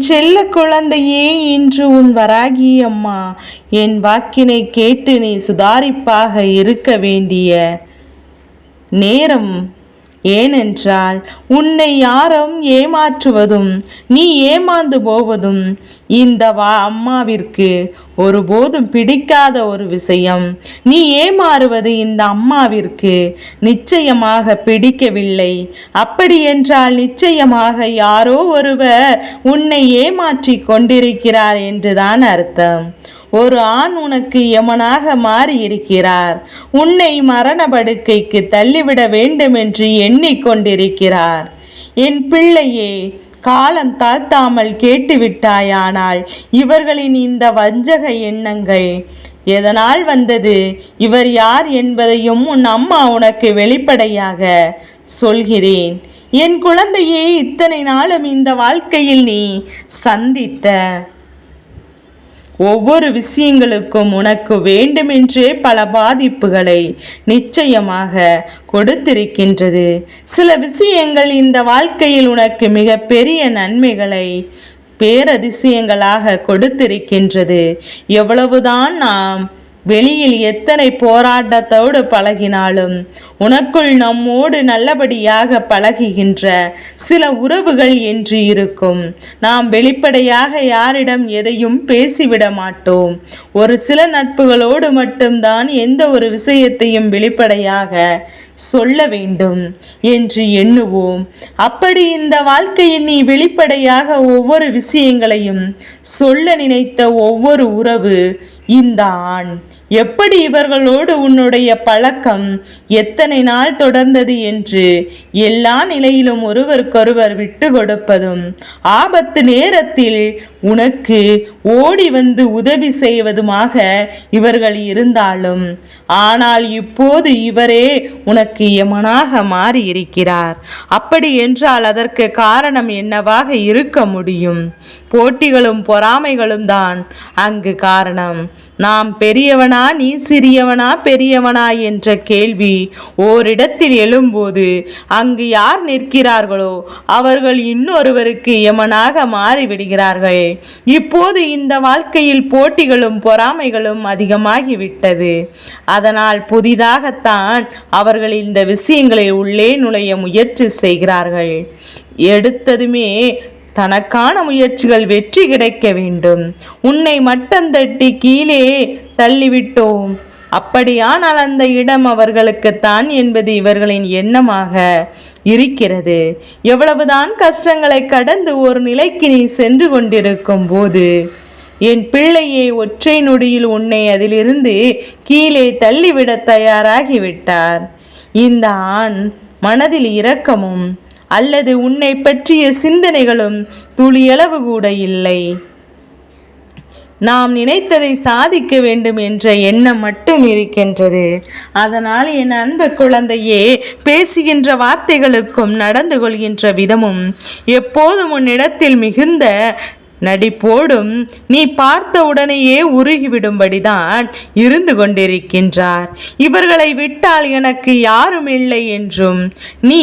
செல்ல குழந்தையே இன்று உன் வராகி அம்மா என் வாக்கினை கேட்டு நீ சுதாரிப்பாக இருக்க வேண்டிய நேரம் ஏனென்றால் உன்னை யாரும் ஏமாற்றுவதும் நீ ஏமாந்து போவதும் இந்த வா அம்மாவிற்கு ஒருபோதும் பிடிக்காத ஒரு விஷயம். நீ ஏமாறுவது இந்த அம்மாவிற்கு நிச்சயமாக பிடிக்கவில்லை. அப்படி என்றால் நிச்சயமாக யாரோ ஒருவர் உன்னை ஏமாற்றி கொண்டிருக்கிறார் என்றுதான் அர்த்தம். ஒரு ஆண் உனக்கு யமனாக மாறியிருக்கிறார். உன்னை மரண படுக்கைக்கு தள்ளிவிட வேண்டும் என்று எண்ணிக்கொண்டிருக்கிறார். என் பிள்ளையே காலம் தாழ்த்தாமல் கேட்டுவிட்டாயானால் இவர்களின் இந்த வஞ்சக எண்ணங்கள் எதனால் வந்தது? இவர் யார் என்பதையும் உன் அம்மா உனக்கு வெளிப்படையாக சொல்கிறேன். என் குழந்தையே இத்தனை நாளும் இந்த வாழ்க்கையில் நீ சந்தித்த ஒவ்வொரு விஷயங்களுக்கும் உனக்கு வேண்டுமென்றே பல பாதிப்புகளை நிச்சயமாக கொடுத்திருக்கின்றது. சில விஷயங்கள் இந்த வாழ்க்கையில் உனக்கு மிக பெரிய நன்மைகளை பேரதிசயங்களாக கொடுத்திருக்கின்றது. எவ்வளவுதான் நாம் வெளியில் எத்தனை போராட்டத்தோடு பழகினாலும் உனக்குள் நம்மோடு நல்லபடியாக பழகுகின்ற சில உறவுகள் என்று இருக்கும். நாம் வெளிப்படையாக யாரிடம் எதையும் பேசிவிட மாட்டோம். ஒரு சில நட்புகளோடு மட்டும்தான் எந்த ஒரு விஷயத்தையும் வெளிப்படையாக சொல்ல வேண்டும் என்று எண்ணுவோம். அப்படி இந்த வாழ்க்கையில் நீ வெளிப்படையாக ஒவ்வொரு விஷயங்களையும் சொல்ல நினைத்த ஒவ்வொரு உறவு இந்த ஆண் எப்படி இவர்களோடு உன்னுடைய பழக்கம் எத்தனை நாள் தொடர்ந்தது என்று எல்லா நிலையிலும் ஒருவருக்கொருவர் விட்டு கொடுப்பதும் ஆபத்து நேரத்தில் உனக்கு ஓடி வந்து உதவி செய்வதுமாக இவர்கள் இருந்தாலும் ஆனால் இப்போது இவரே உனக்கு யமனாக மாறி இருக்கிறார் அப்படி என்றால் அதற்கு காரணம் என்னவாக இருக்க முடியும்? போட்டிகளும் பொறாமைகளும் தான் அங்கு காரணம். நாம் பெரியவனா நீ சிறியவனா பெரியவனா என்ற கேள்வி ஓரிடத்தில் எழும்போது அங்கு யார் நிற்கிறார்களோ அவர்கள் இன்னொருவருக்கு யமனாக மாறிவிடுகிறார்கள். இப்போது இந்த வாழ்க்கையில் போட்டிகளும் பொறாமைகளும் அதிகமாகிவிட்டது. அதனால் புதிதாகத்தான் அவர்கள் இந்த விஷயங்களை உள்ளே நுழைய முயற்சி செய்கிறார்கள். எடுத்ததுமே தனக்கான முயற்சிகள் வெற்றி கிடைக்க வேண்டும். உன்னை மட்டம் தட்டி கீழே தள்ளிவிட்டோம். அப்படியானால் அந்த இடம் அவர்களுக்குத்தான் என்பது இவர்களின் எண்ணமாக இருக்கிறது. எவ்வளவுதான் கஷ்டங்களை கடந்து ஒரு நிலைக்கு நீ சென்று கொண்டிருக்கும் போது என் பிள்ளையை ஒற்றை நொடியில் உன்னை அதிலிருந்து கீழே தள்ளிவிட தயாராகிவிட்டார். இந்த ஆண் மனதில் இரக்கமும் அல்லது உன்னை பற்றிய சிந்தனைகளும் துளியளவு கூட இல்லை. நாம் நினைத்ததை சாதிக்க வேண்டும் என்ற எண்ணம் மட்டும் இருக்கின்றது. அதனால் என் அன்பு குழந்தையே பேசுகின்ற வார்த்தைகளுக்கும் நடந்து கொள்கின்ற விதமும் எப்போதும் உன்னிடத்தில் மிகுந்த நடிப்போடும் நீ பார்த்த உடனேயே உருகிவிடும்படிதான் இருந்து கொண்டிருக்கின்றார். இவர்களை விட்டால் எனக்கு யாரும் இல்லை என்றும் நீ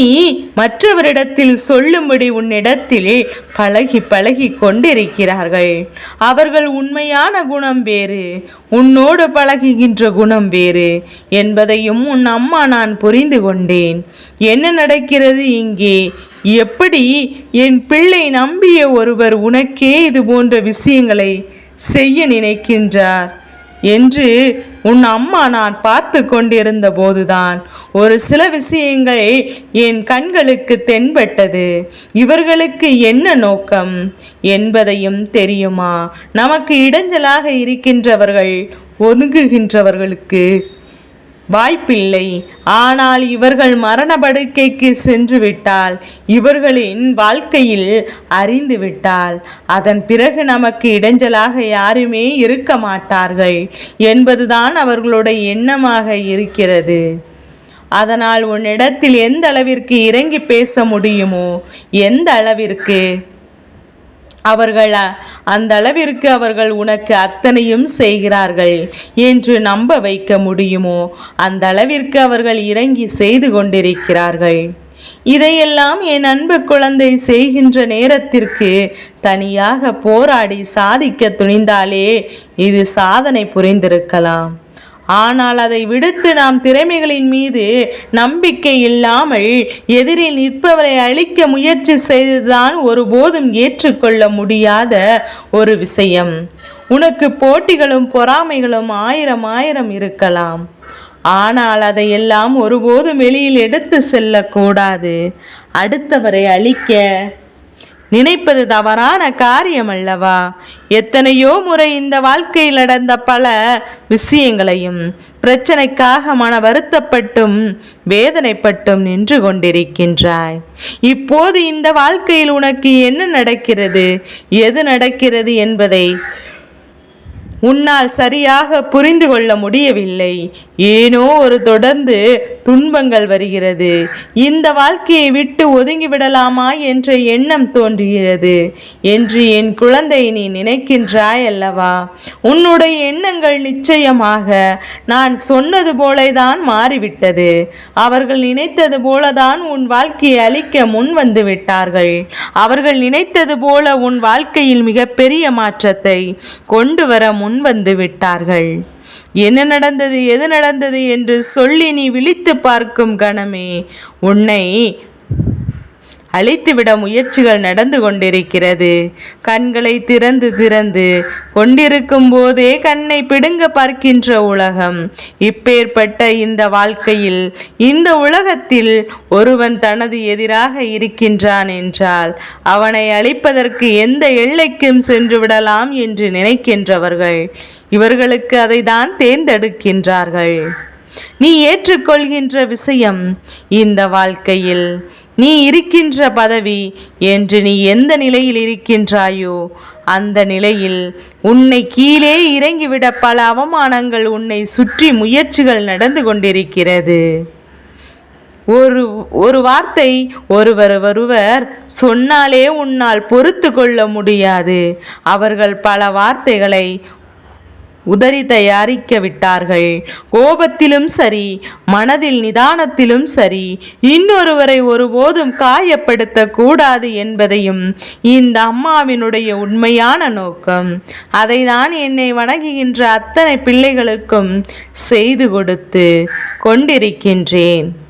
மற்றவரிடத்தில் சொல்லும்படி உன்னிடத்தில் பழகி பழகி கொண்டிருக்கிறார்கள். அவர்கள் உண்மையான குணம் வேறு உன்னோடு பழகுகின்ற குணம் வேறு என்பதையும் உன் அம்மா நான் புரிந்து கொண்டேன். என்ன நடக்கிறது இங்கே? எப்படி என் பிள்ளை நம்பிய ஒருவர் உனக்கே இது போன்ற விஷயங்களை செய்ய நினைக்கின்றார்? என்று உன் அம்மா நான் பார்த்து கொண்டிருந்த போதுதான் ஒரு சில விஷயங்கள் என் கண்களுக்கு தென்பட்டது. இவர்களுக்கு என்ன நோக்கம் என்பதையும் தெரியுமா? நமக்கு இடைஞ்சலாக இருக்கின்றவர்கள் ஒதுங்குகின்றவர்களுக்கு வாய்ப்பில்லை. ஆனால் இவர்கள் மரண படுக்கைக்கு சென்று விட்டால் இவர்களின் வாழ்க்கையில் அறிந்து விட்டால் அதன் பிறகு நமக்கு இடைஞ்சலாக யாருமே இருக்க மாட்டார்கள் என்பதுதான் அவர்களுடைய எண்ணமாக இருக்கிறது. அதனால் உன்னிடத்தில் எந்த அளவிற்கு இறங்கி பேச முடியுமோ எந்த அளவிற்கு அவர்கள் அந்த அளவிற்கு அவர்கள் உனக்கு அத்தனையும் செய்கிறார்கள். என்று நம்ப வைக்க முடியுமோ? அந்த அளவிற்கு அவர்கள் இறங்கி செய்து கொண்டிருக்கிறார்கள். இதையெல்லாம் என் அன்பு குழந்தை செய்கின்ற நேரத்திற்கு தனியாக போராடி சாதிக்க துணிந்தாலே இது சாதனை புரிந்திருக்கலாம். ஆனால் அதை விடுத்து நாம் திறமைகளின் மீது நம்பிக்கை இல்லாமல் எதிரில் நிற்பவரை அழிக்க முயற்சி செய்துதான் ஒருபோதும் ஏற்றுக்கொள்ள முடியாத ஒரு விஷயம். உனக்கு போட்டிகளும் பொறாமைகளும் ஆயிரம் ஆயிரம் இருக்கலாம். ஆனால் அதையெல்லாம் ஒருபோதும் வெளியில் எடுத்து செல்லக்கூடாது. அடுத்தவரை அழிக்க நினைப்பது தவறான காரியம் அல்லவா எத்தனையோ முறை இந்த வாழ்க்கையில் நடந்த பல விஷயங்களையும் பிரச்சனைக்காக மன வருத்தப்பட்டும் வேதனைப்பட்டும் நின்று கொண்டிருக்கின்றாய். இப்போது இந்த வாழ்க்கையில் உனக்கு என்ன நடக்கிறது? எது நடக்கிறது என்பதை உன்னால் சரியாக புரிந்து கொள்ள முடியவில்லை. ஏனோ ஒரு தொடர்ந்து துன்பங்கள் வருகிறது. இந்த வாழ்க்கையை விட்டு ஒதுங்கிவிடலாமா என்ற எண்ணம் தோன்றுகிறது. என்று என் குழந்தை நீ நினைக்கின்றாய் அல்லவா உன்னுடைய எண்ணங்கள் நிச்சயமாக நான் சொன்னது போலதான் மாறிவிட்டது. அவர்கள் நினைத்தது போலதான் உன் வாழ்க்கையை அழிக்க முன் வந்து விட்டார்கள். அவர்கள் நினைத்தது போல உன் வாழ்க்கையில் மிகப்பெரிய மாற்றத்தை கொண்டு வர முன் வந்து விட்டார்கள். என்ன நடந்தது எது நடந்தது என்று சொல்லி நீ விழித்து பார்க்கும் கணமே. உன்னை அழித்துவிட முயற்சிகள் நடந்து கொண்டிருக்கிறது. கண்களை திறந்து திறந்து கொண்டிருக்கும் போதே கண்ணை பிடுங்க பார்க்கின்ற உலகம். இப்பேற்பட்ட இந்த வாழ்க்கையில் இந்த உலகத்தில் ஒருவன் தனது எதிராக இருக்கின்றான் என்றால் அவனை அழிப்பதற்கு எந்த எல்லைக்கும் சென்று விடலாம் என்று நினைக்கின்றவர்கள் இவர்களுக்கு அதை தான் தேர்ந்தெடுக்கின்றார்கள். நீ ஏற்றுக்கொள்கின்ற விஷயம் இந்த வாழ்க்கையில் நீ இருக்கின்ற பதவி என்று நீ எந்த நிலையில் இருக்கின்றாயோ அந்த நிலையில் உன்னை கீழே இறங்கிவிட பல அவமானங்கள் உன்னை சுற்றி முயற்சிகள் நடந்து கொண்டிருக்கிறது. ஒரு ஒரு வார்த்தை ஒருவர் ஒருவர் சொன்னாலே உன்னால் பொறுத்து கொள்ள முடியாது. அவர்கள் பல வார்த்தைகளை உதறி தயாரிக்க விட்டார்கள். கோபத்திலும் சரி மனதில் நிதானத்திலும் சரி இன்னொருவரை ஒருபோதும் காயப்படுத்த கூடாது என்பதையும் இந்த அம்மாவினுடைய உண்மையான நோக்கம். அதை தான் என்னை வணங்குகின்ற அத்தனை பிள்ளைகளுக்கும் செய்து கொடுத்து கொண்டிருக்கின்றேன்.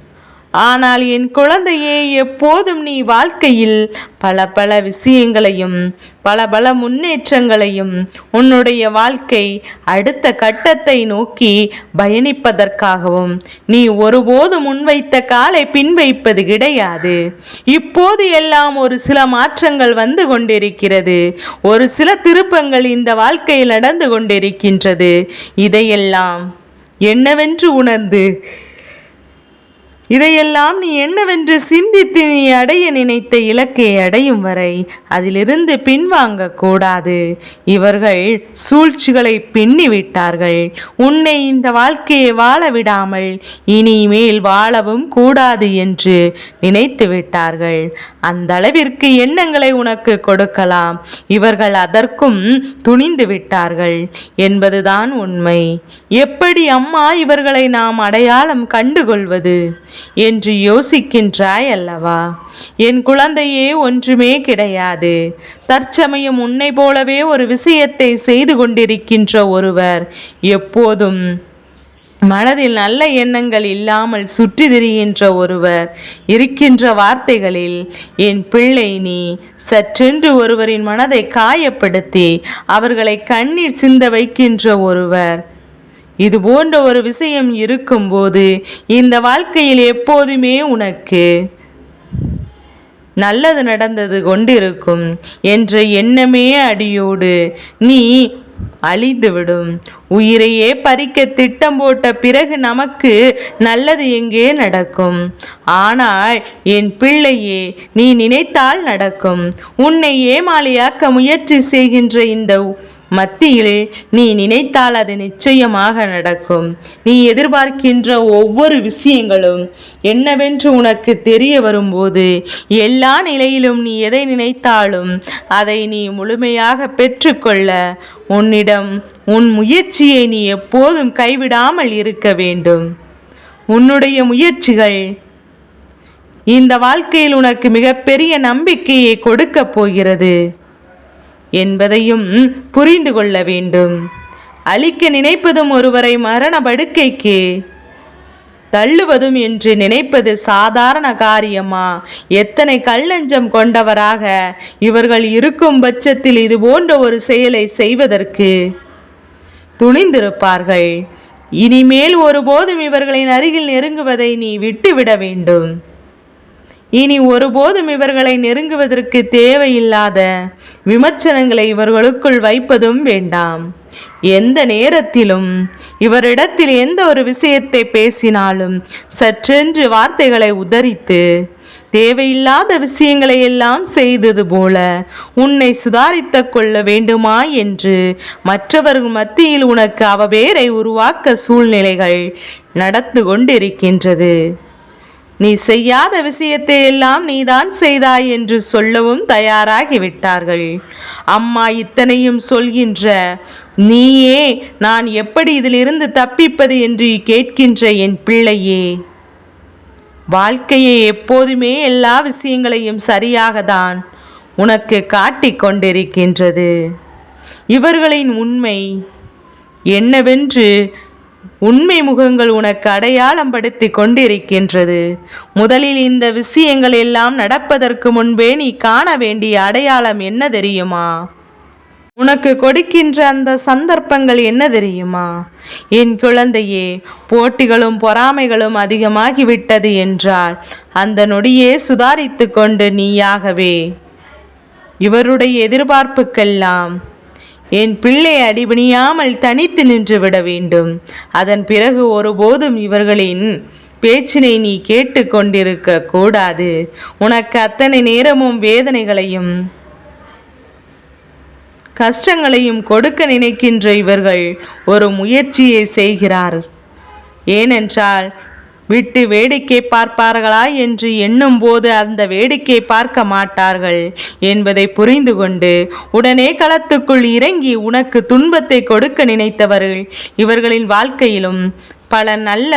ஆனால் என் குழந்தையே எப்போதும் நீ வாழ்க்கையில் பல பல விஷயங்களையும் பல பல முன்னேற்றங்களையும் உன்னுடைய வாழ்க்கை அடுத்த கட்டத்தை நோக்கி பயணிப்பதற்காகவும் நீ ஒருபோது முன்வைத்த காலை பின்வைப்பது கிடையாது. இப்போது எல்லாம் ஒரு சில மாற்றங்கள் வந்து கொண்டிருக்கிறது. ஒரு சில திருப்பங்கள் இந்த வாழ்க்கையில் நடந்து கொண்டிருக்கின்றது. இதையெல்லாம் என்னவென்று உணர்ந்து இதையெல்லாம் நீ என்னவென்று சிந்தித்து நீ அடைய நினைத்த இலக்கை அடையும் வரை அதிலிருந்து பின்வாங்க கூடாது. இவர்கள் சூழ்ச்சிகளை பின்னிவிட்டார்கள். உன்னை இந்த வாழ்க்கையை வாழ விடாமல் இனிமேல் வாழவும் கூடாது என்று நினைத்து விட்டார்கள். அந்த அளவிற்கு எண்ணங்களை உனக்கு கொடுக்கலாம். இவர்கள் அதற்கும் துணிந்து விட்டார்கள். என்பதுதான் உண்மை. எப்படி அம்மா இவர்களை நாம் அடையாளம் கண்டுகொள்வது? என்று யோசிக்கின்றாய் அல்லவா? என் குழந்தையே ஒன்றுமே கிடையாது. தற்சமயம் உன்னை போலவே ஒரு விஷயத்தை செய்து கொண்டிருக்கின்ற ஒருவர் எப்போதும் மனதில் நல்ல எண்ணங்கள் இல்லாமல் சுற்றி திரிகின்ற ஒருவர் இருக்கின்ற வார்த்தைகளில் என் பிள்ளை நீ சற்றென்று ஒருவரின் மனதை காயப்படுத்தி அவர்களை கண்ணீர் சிந்த வைக்கின்ற ஒருவர் இது போன்ற ஒரு விஷயம் இருக்கும்போது இந்த வாழ்க்கையில் எப்போதுமே உனக்கு நல்லது நடந்தது கொண்டிருக்கும் என்ற எண்ணமே அடியோடு நீ அழிந்துவிடும். உயிரையே பறிக்க திட்டம் போட்ட பிறகு நமக்கு நல்லது எங்கே நடக்கும்? ஆனால் என் பிள்ளையே நீ நினைத்தால் நடக்கும். உன்னை ஏமாளியாக்க முயற்சி செய்கின்ற இந்த மத்தியில் நீ நினைத்தால் அது நிச்சயமாக நடக்கும். நீ எதிர்பார்க்கின்ற ஒவ்வொரு விஷயங்களும் என்னவென்று உனக்கு தெரிய வரும்போது எல்லா நிலையிலும் நீ எதை நினைத்தாலும் அதை நீ முழுமையாக பெற்றுக்கொள்ள உன்னிடம் உன் முயற்சியை நீ எப்போதும் கைவிடாமல் இருக்க வேண்டும். உன்னுடைய முயற்சிகள் இந்த வாழ்க்கையில் உனக்கு மிகப்பெரிய நம்பிக்கையை கொடுக்கப் போகிறது. என்பதையும் புரிந்து கொள்ள வேண்டும். அழிக்க நினைப்பதும் ஒருவரை மரண படுக்கைக்கு தள்ளுவதும் என்று நினைப்பது சாதாரண காரியமா? எத்தனை கல்லஞ்சம் கொண்டவராக இவர்கள் இருக்கும் பட்சத்தில் இது போன்ற ஒரு செயலை செய்வதற்கு துணிந்திருப்பார்கள். இனிமேல் ஒருபோதும் இவர்களின் அருகில் நெருங்குவதை நீ விட்டுவிட வேண்டும். இனி ஒருபோதும் இவர்களை நெருங்குவதற்கு தேவையில்லாத விமர்சனங்களை இவர்களுக்குள் வைப்பதும் வேண்டாம். எந்த நேரத்திலும் இவரிடத்தில் எந்த ஒரு விஷயத்தை பேசினாலும் சற்றென்று வார்த்தைகளை உதறித்து தேவையில்லாத விஷயங்களை எல்லாம் செய்தது போல உன்னை சுதாரித்த கொள்ள வேண்டுமா? என்று மற்றவர்கள் மத்தியில் உனக்கு அவவேரை உருவாக்க சூழ்நிலைகள் நடந்து கொண்டிருக்கின்றது. நீ செய்யாத விஷயத்தை எல்லாம் நீதான் செய்தாய் என்று சொல்லவும் தயாராகிவிட்டார்கள். அம்மா இத்தனையும் சொல்கின்ற நீயே நான் எப்படி இதிலிருந்து தப்பிப்பது? என்று கேட்கின்ற என் பிள்ளையே வாழ்க்கையை எப்போதுமே எல்லா விஷயங்களையும் சரியாக தான் உனக்கு காட்டிக் கொண்டிருக்கின்றது. இவர்களின் உண்மை என்னவென்று உண்மை முகங்கள் உனக்கு அடையாளம் படுத்தி கொண்டிருக்கின்றது. முதலில் இந்த விஷயங்கள் எல்லாம் நடப்பதற்கு முன்பே நீ காண வேண்டிய அடையாளம் என்ன தெரியுமா? உனக்கு கொடுக்கின்ற அந்த சந்தர்ப்பங்கள் என்ன தெரியுமா? என் குழந்தையே போட்டிகளும் பொறாமைகளும் அதிகமாகிவிட்டது என்றால் அந்த நொடியே சுதாரித்து கொண்டு நீயாகவே. இவருடைய எதிர்பார்ப்புக்கெல்லாம் என் பிள்ளை அடிபணியாமல் தனித்து நின்று விட வேண்டும். அதன் பிறகு ஒருபோதும் இவர்களின் பேச்சினை நீ கேட்டு கொண்டிருக்க கூடாது. உனக்கு அத்தனை நேரமும் வேதனைகளையும் கஷ்டங்களையும் கொடுக்க நினைக்கின்ற இவர்கள் ஒரு முயற்சியை செய்கிறார். ஏனென்றால் விட்டு வேடிக்கை பார்ப்பார்களா என்று எண்ணும் போது அந்த வேடிக்கை பார்க்க மாட்டார்கள் என்பதை புரிந்து கொண்டு உடனே களத்துக்குள் இறங்கி உனக்கு துன்பத்தை கொடுக்க நினைத்தவர்கள் இவர்களின் வாழ்க்கையிலும் பல நல்ல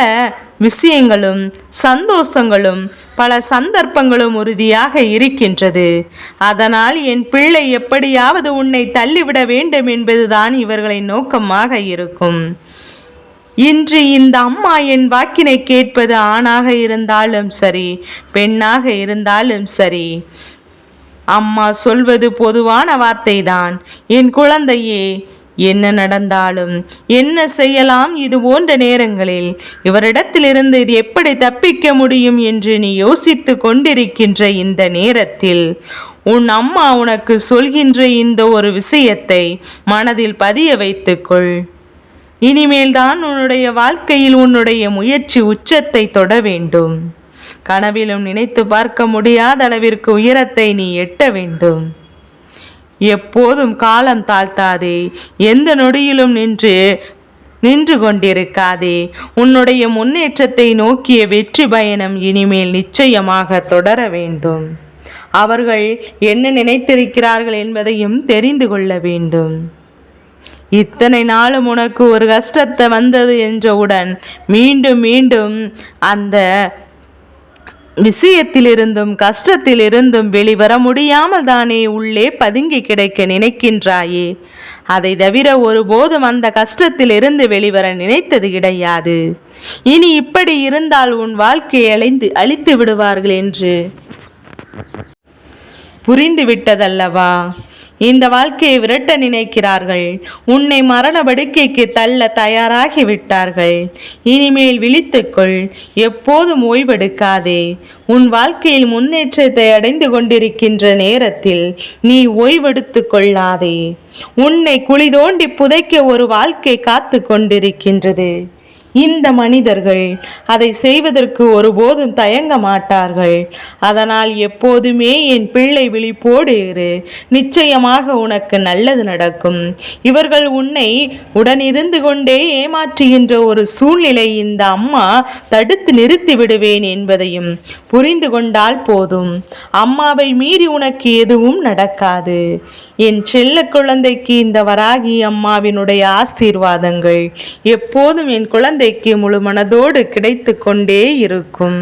விஷயங்களும் சந்தோஷங்களும் பல சந்தர்ப்பங்களும் உறுதியாக இருக்கின்றது. அதனால் என் பிள்ளை எப்படியாவது உன்னை தள்ளிவிட வேண்டும் என்பதுதான் இவர்களின் நோக்கமாக இருக்கும். இன்று இந்த அம்மா என் வாக்கினை கேட்பது ஆணாக இருந்தாலும் சரி பெண்ணாக இருந்தாலும் சரி. அம்மா சொல்வது பொதுவான வார்த்தைதான். என் குழந்தையே என்ன நடந்தாலும் என்ன செய்யலாம் இது போன்ற நேரங்களில் இவரிடத்திலிருந்து இது எப்படி தப்பிக்க முடியும் என்று நீ யோசித்து கொண்டிருக்கின்ற இந்த நேரத்தில் உன் அம்மா உனக்கு சொல்கின்ற இந்த ஒரு விஷயத்தை மனதில் பதிய வைத்துக்கொள். இனிமேல் தான் உன்னுடைய வாழ்க்கையில் உன்னுடைய முயற்சி உச்சத்தை தொட வேண்டும். கனவிலும் நினைத்து பார்க்க முடியாத அளவிற்கு உயரத்தை நீ எட்ட வேண்டும். எப்போதும் காலம் தாழ்த்தாதே எந்த நொடியிலும் நின்று நின்று கொண்டிருக்காதே. உன்னுடைய முன்னேற்றத்தை நோக்கிய வெற்றி பயணம் இனிமேல் நிச்சயமாக தொடர வேண்டும். அவர்கள் என்ன நினைத்திருக்கிறார்கள் என்பதையும் தெரிந்து கொள்ள வேண்டும். இத்தனை நாளும் உனக்கு ஒரு கஷ்டத்தை வந்தது என்றவுடன் மீண்டும் மீண்டும் அந்த விஷயத்திலிருந்தும் கஷ்டத்திலிருந்தும் வெளிவர முடியாமல் தானே உள்ளே பதுங்கி கிடைக்க நினைக்கின்றாயே? அதை தவிர ஒருபோதும் அந்த கஷ்டத்திலிருந்து வெளிவர நினைத்தது கிடையாது. இனி இப்படி இருந்தால் உன் வாழ்க்கையை அழிந்து அழித்து விடுவார்கள் என்று. புரிந்துவிட்டதல்லவா? இந்த வாழ்க்கையை விரட்ட நினைக்கிறார்கள். உன்னை மரண படுக்கைக்கு தள்ள தயாராகி விட்டார்கள் இனிமேல் விழித்துக்கொள் எப்போதும் ஓய்வெடுக்காதே. உன் வாழ்க்கையில் முன்னேற்றத்தை அடைந்து கொண்டிருக்கின்ற நேரத்தில் நீ ஓய்வெடுத்து கொள்ளாதே. உன்னை குழி தோண்டி புதைக்க ஒரு வாழ்க்கை காத்து கொண்டிருக்கின்றது. இந்த மனிதர்கள் அதை செய்வதற்கு ஒருபோதும் தயங்க மாட்டார்கள். அதனால் எப்போதுமே என் பிள்ளை விழிப்போடு இரு. நிச்சயமாக உனக்கு நல்லது நடக்கும். இவர்கள் உன்னை உடனிருந்து கொண்டே ஏமாற்றுகின்ற ஒரு சூழ்நிலை இந்த அம்மா தடுத்து நிறுத்தி விடுவேன் என்பதையும் புரிந்து கொண்டால் போதும். அம்மாவை மீறி உனக்கு எதுவும் நடக்காது. என் செல்ல குழந்தைக்கு இந்த வராகி அம்மாவினுடைய ஆசீர்வாதங்கள். எப்போதும் என் குழந்தை குழந்தைக்கு முழு மனதோடு கிடைத்து கொண்டே இருக்கும்.